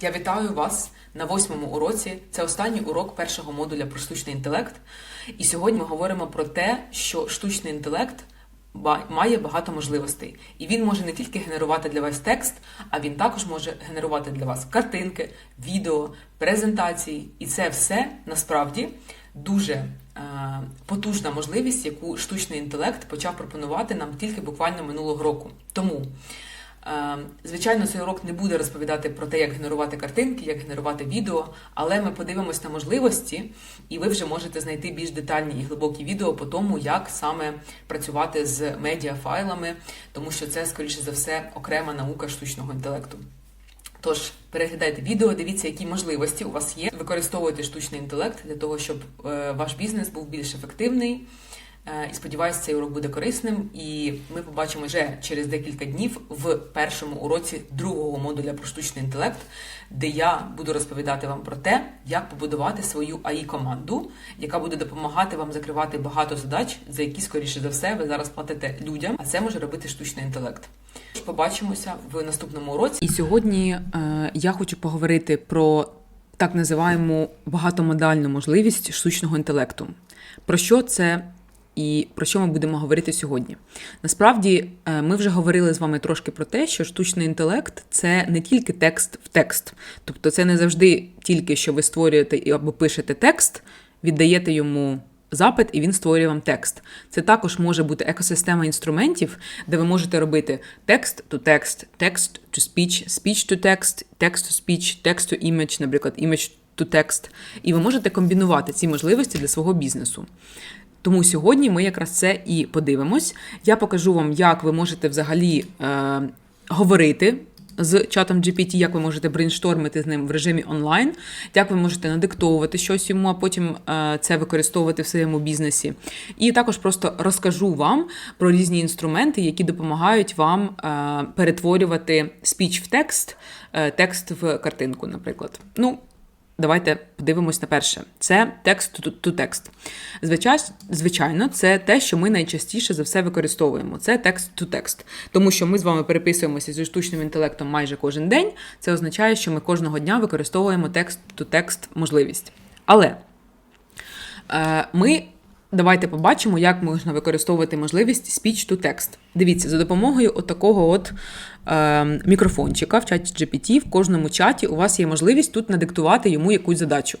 Я вітаю вас на восьмому уроці. Це останній урок першого модуля про штучний інтелект. І сьогодні ми говоримо про те, що штучний інтелект має багато можливостей. І він може не тільки генерувати для вас текст, а він також може генерувати для вас картинки, відео, презентації. І це все насправді дуже е, потужна можливість, яку штучний інтелект почав пропонувати нам тільки буквально минулого року. Тому. Е, Звичайно, цей урок не буде розповідати про те, як генерувати картинки, як генерувати відео, але ми подивимось на можливості, і ви вже можете знайти більш детальні і глибокі відео по тому, як саме працювати з медіафайлами, тому що це, скоріше за все, окрема наука штучного інтелекту. Тож переглядайте відео, дивіться, які можливості у вас є. Використовуйте штучний інтелект для того, щоб е, ваш бізнес був більш ефективний. Е, І сподіваюся, цей урок буде корисним. І ми побачимо вже через декілька днів в першому уроці другого модуля про штучний інтелект, де я буду розповідати вам про те, як побудувати свою АІ команду, яка буде допомагати вам закривати багато задач, за які, скоріше за все, ви зараз платите людям, а це може робити штучний інтелект. Побачимося в наступному уроці. І сьогодні е, я хочу поговорити про так називаємо багатомодальну можливість штучного інтелекту. Про що це і про що ми будемо говорити сьогодні? Насправді, е, ми вже говорили з вами трошки про те, що штучний інтелект це не тільки текст в текст, тобто це не завжди тільки що ви створюєте або пишете текст, віддаєте йому. Запит, і він створює вам текст. Це також може бути екосистема інструментів, де ви можете робити текст to текст, текст to speech, speech to text, text to speech, text to image, наприклад, image to text. І ви можете комбінувати ці можливості для свого бізнесу. Тому сьогодні ми якраз це і подивимось. Я покажу вам, як ви можете взагалі е, говорити з чатом GPT, як ви можете брейнштормити з ним в режимі онлайн, як ви можете надиктовувати щось йому, а потім е, це використовувати в своєму бізнесі. І також просто розкажу вам про різні інструменти, які допомагають вам е, перетворювати спіч в текст, е, текст в картинку, наприклад. Ну, Давайте подивимось на перше. Це текст to текст. Звичайно, це те, що ми найчастіше за все використовуємо. Це текст to текст. Тому що ми з вами переписуємося зі штучним інтелектом майже кожен день. Це означає, що ми кожного дня використовуємо текст to текст можливість. Але е, ми. Давайте побачимо, як можна використовувати можливість speech to text. Дивіться, за допомогою отакого от е, мікрофончика в чаті GPT, в кожному чаті у вас є можливість тут надиктувати йому якусь задачу.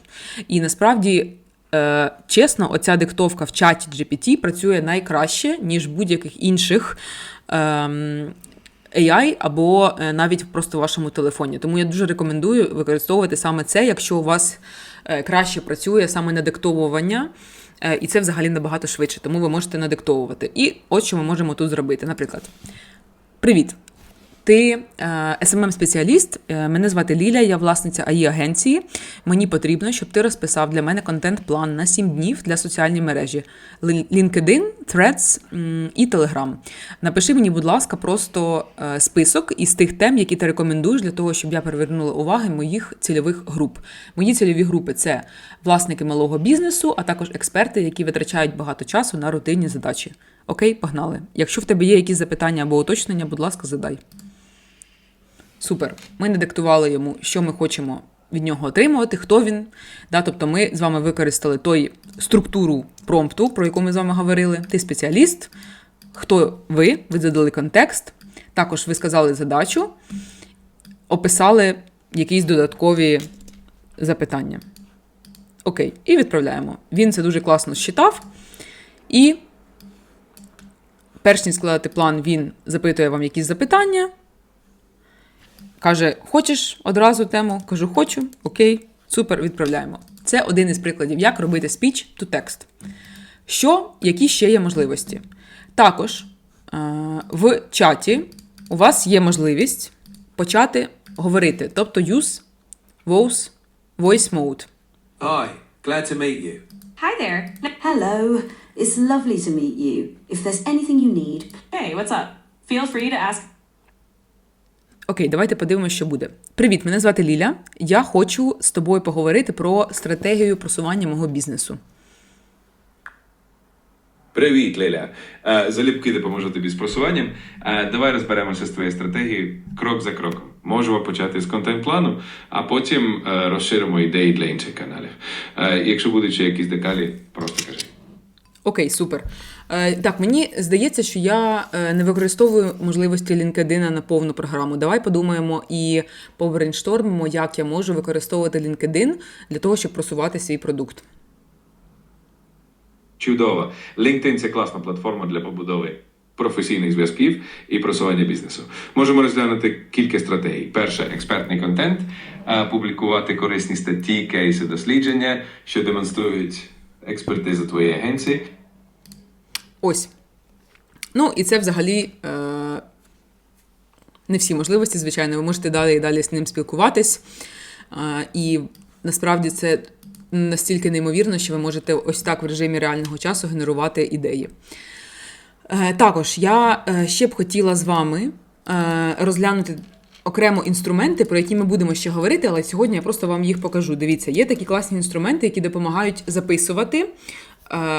І насправді, е, чесно, оця диктовка в чаті GPT працює найкраще, ніж будь-яких інших. Е, AI або е, навіть просто в вашому телефоні. Тому я дуже рекомендую використовувати саме це, якщо у вас е, краще працює саме надиктовування. Е, І це взагалі набагато швидше, тому ви можете надиктовувати. І от що ми можемо тут зробити. Наприклад, привіт! Ти е, SMM-спеціаліст, е, мене звати Ліля, я власниця АІ агенції. Мені потрібно, щоб ти розписав для мене контент-план на 7 днів для соціальної мережі LinkedIn, Threads і Telegram. Напиши мені, будь ласка, просто е, список із тих тем, які ти рекомендуєш для того, щоб я привернула уваги моїх цільових груп. Мої цільові групи це власники малого бізнесу, а також експерти, які витрачають багато часу на рутинні задачі. Окей, погнали. Якщо в тебе є якісь запитання або уточнення, будь ласка, задай. Супер. Ми не диктували йому, що ми хочемо від нього отримувати, хто він. Да, тобто ми з вами використали той структуру промпту, про яку ми з вами говорили. Ти спеціаліст, хто ви, ви задали контекст, також ви сказали задачу, описали якісь додаткові запитання. Окей, і відправляємо. Він це дуже класно считав. І перш ніж складати план, він запитує вам якісь запитання. Каже: Хочеш одразу тему? Кажу, хочу. Окей, супер, відправляємо. Це один із прикладів, як робити спіч to текст. Що, які ще є можливості? Також е, в чаті у вас є можливість почати говорити, тобто use voice, voice mode. Hi, glad to meet you. Hi there. Hello, it's lovely to meet you. If there's anything you need, Hey, what's up? Feel free to ask Окей, давайте подивимося, що буде. Привіт, мене звати Ліля. Я хочу з тобою поговорити про стратегію просування мого бізнесу. Привіт, Ліля. Е, Залюбки допоможу тобі з просуванням. Е, Давай розберемося з твоєю стратегією крок за кроком. Можемо почати з контент-плану, а потім е, розширимо ідеї для інших каналів. Якщо будуть ще якісь деталі, просто кажи. Окей, супер. Е, так, мені здається, що я е, не використовую можливості LinkedIn на повну програму. Давай подумаємо і побрейнштормимо, як я можу використовувати LinkedIn для того, щоб просувати свій продукт. Чудово. LinkedIn – це класна платформа для побудови професійних зв'язків і просування бізнесу. Можемо розглянути кілька стратегій. Перше експертний контент, е, публікувати корисні статті, кейси, дослідження, що демонструють експертизу твоєї агенції. Ось. Ну, і це взагалі е, не всі можливості, звичайно. Ви можете далі і далі з ним спілкуватись. Е, і насправді це настільки неймовірно, що ви можете ось так в режимі реального часу генерувати ідеї. Е, Також я е, ще б хотіла з вами е, розглянути окремо інструменти, про які ми будемо ще говорити, але сьогодні я просто вам їх покажу. Дивіться, є такі класні інструменти, які допомагають записувати е,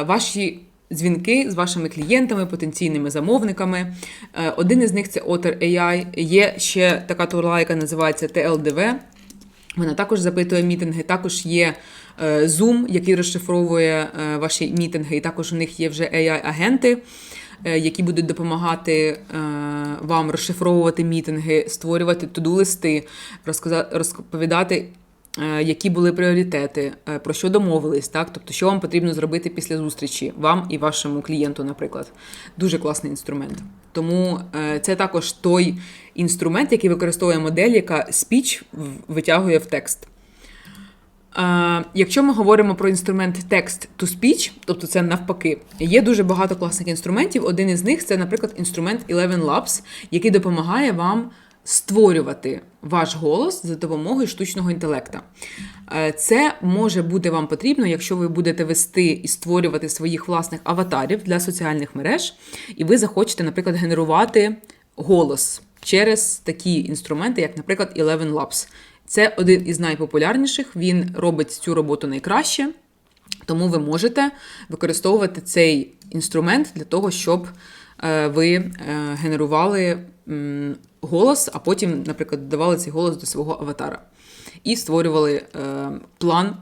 ваші дзвінки з вашими клієнтами, потенційними замовниками. Е, Один із них це Otter AI. Є ще така турла, яка називається TLDV. Вона також запитує мітинги. Також є е, Zoom, який розшифровує ваші мітинги, і також у них є вже AI-агенти, які будуть допомагати вам розшифровувати мітинги, створювати туду-листи, розповідати. е, Які були пріоритети, е, про що домовились, так? Тобто, що вам потрібно зробити після зустрічі, вам і вашому клієнту, наприклад. Дуже класний інструмент. Тому е, це також той інструмент, який використовує модель, яка в- витягує в текст. Якщо ми говоримо про інструмент text to speech, тобто це навпаки, є дуже багато класних інструментів. Один із них це, наприклад, інструмент Eleven Labs, який допомагає вам створювати ваш голос за допомогою штучного інтелекта. Е, Це може бути вам потрібно, якщо ви будете вести і створювати своїх власних аватарів для соціальних мереж, і ви захочете, наприклад, генерувати голос через такі інструменти, як, наприклад, Eleven Labs. Це один із найпопулярніших. Він робить цю роботу найкраще, тому ви можете використовувати цей інструмент для того, щоб е, ви е, генерували голос, а потім, наприклад, додавали цей голос до свого аватара і створювали е, план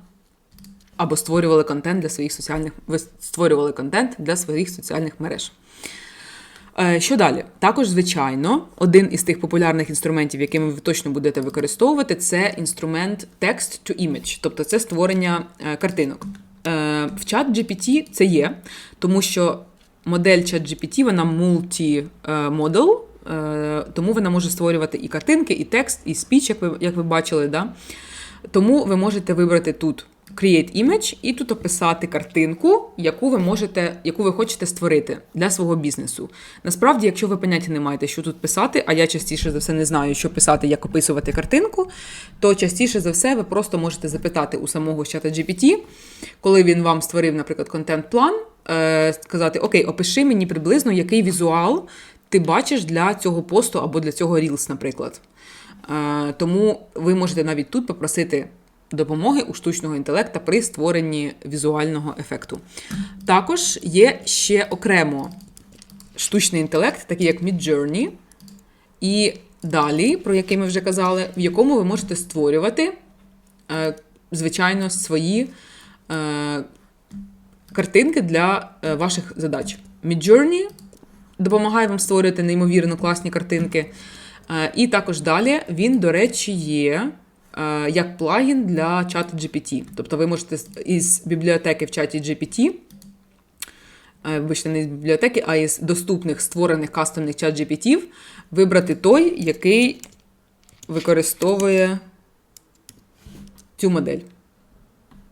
або створювали контент для своїх соціальних створювали контент для своїх соціальних мереж. Е, Що далі? Також, звичайно, один із тих популярних інструментів, якими ви точно будете використовувати, це інструмент Text to Image, тобто це створення е, картинок. Е, В чат GPT це є, тому що модель чат GPT вона е, тому вона може створювати і картинки, і текст, і спіч, як ви, як ви бачили. Да? Тому ви можете вибрати тут Create Image і тут описати картинку, яку ви можете, яку ви хочете створити для свого бізнесу. Насправді, якщо ви поняття не маєте, що тут писати, а я частіше за все не знаю, що писати, як описувати картинку, то частіше за все ви просто можете запитати у самого чата GPT, коли він вам створив, наприклад, контент-план, е, сказати: Окей, опиши мені приблизно, який візуал ти бачиш для цього посту або для цього Reels, наприклад. Е, Тому ви можете навіть тут попросити допомоги у штучного інтелекта при створенні візуального ефекту. Також є ще окремо штучний інтелект, такий як Midjourney, і далі, про який ми вже казали, в якому ви можете створювати, е, звичайно, свої е, картинки для е, ваших задач. Midjourney допомагає вам створювати неймовірно класні картинки. І також далі він, до речі, є як плагін для чату GPT. Тобто ви можете із бібліотеки в чаті GPT, е, вибачте, не з бібліотеки, а із доступних створених кастомних чат GPT вибрати той, який використовує цю модель.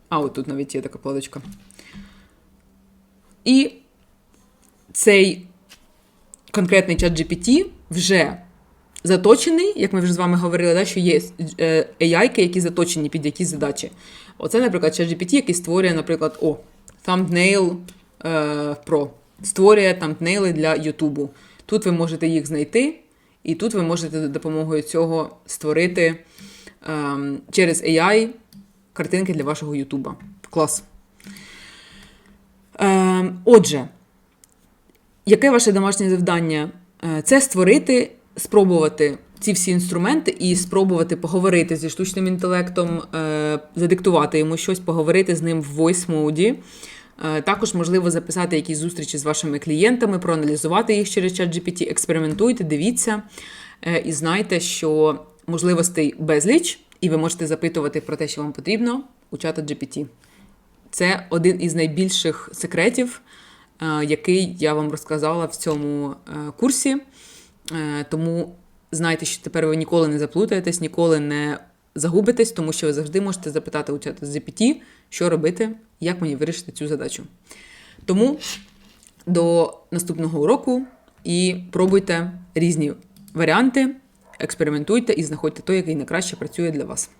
А, от тут навіть є така платочка. І цей конкретний чат GPT вже заточений, як ми вже з вами говорили, да, що є е, AI, які заточені під якісь задачі. Оце, наприклад, чат GPT, який створює, наприклад, о, thumbnail е, Pro. Створює thumbnaili для Ютубу. Тут ви можете їх знайти, і тут ви можете за допомогою цього створити ем, через AI картинки для вашого Ютуба. Клас. Ем, отже, яке ваше домашнє завдання? Е, Це створити, спробувати ці всі інструменти і спробувати поговорити зі штучним інтелектом, е, задиктувати йому щось, поговорити з ним в voice моді. Е, Також можливо записати якісь зустрічі з вашими клієнтами, проаналізувати їх через ChatGPT, експериментуйте, дивіться е, і знайте, що можливостей безліч, і ви можете запитувати про те, що вам потрібно у чата GPT. Це один із найбільших секретів, який я вам розказала в цьому курсі. Е, Тому знайте, що тепер ви ніколи не заплутаєтесь, ніколи не загубитесь, тому що ви завжди можете запитати у чата GPT, що робити, як мені вирішити цю задачу. Тому до наступного уроку і пробуйте різні варіанти, експериментуйте і знаходьте той, який найкраще працює для вас.